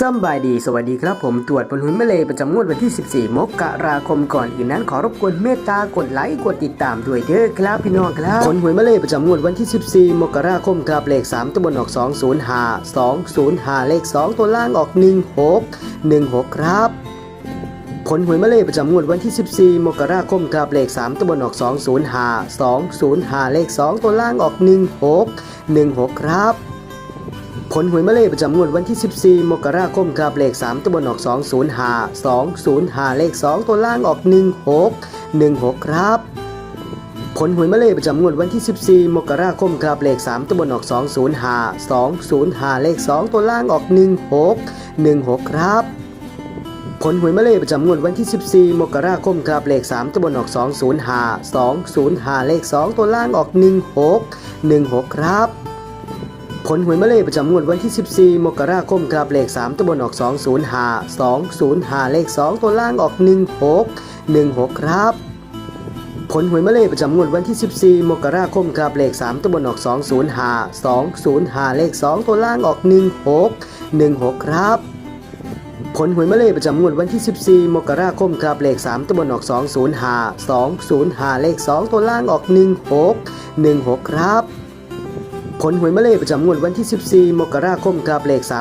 สบายดีสวัสดีครับผมตรวจผลหุนมะเลประจำงวดวันที่ 14 มกราคมก่อนอื่นนั้นขอรบกวนเมตตากดไลค์กดติดตามด้วยเด้อครับพี่น้องครับผลหวยมะเลประจำงวดวันที่ 14 มกราคมครับเลข 3 ตัวบนออก 205 205 เลข 2 ตัวล่างออก 16 16 ครับผลหวยมะเลประจำงวดวันที่ 14 มกราคมครับเลข 3 ตัวบนออก 205 205 เลข 2 ตัวล่างออก 16 16 ครับ ผลหวยมะเลประจำงวดวันที่ 14 มกราคมครับเลข 3 ตัวบนออก 205 205 เลข 2 ตัวล่างออก 16 16 ครับ ผลหวยมะเลประจำงวดวันที่ 14 มกราคมครับเลข 3 ตัวบนออก 205 205 เลข 2 ตัวล่างออก 16 16 ครับผลหวยมะเลประจำงวดวันที่ 14 มกราคมครับเลข 3 ตัวบนออก 205 205 เลข 2 ตัวล่างออก 16 16 ครับ ผลหวยมะเลประจำงวดวันที่ 14 มกราคมครับเลข 3ตัวบนออก 205 205 เลข 2 ตัวล่างออก 16 16 ครับ ผลหวยมะเลประจำงวดวันที่ 14 มกราคมครับเลข 3ตัวบนออก 205 205 เลข 2 ตัวล่างออก 16 16 ครับผลหวยมะเลประจำงวดวันที่ 14 มกราคมครับเลข 3ตัวบนออก 205 205 เลข 2 ตัวล่างออก 16 16 ครับ ผลหวยมาเลประจำงวดวันที่ 14 มกราคมครับเลข 3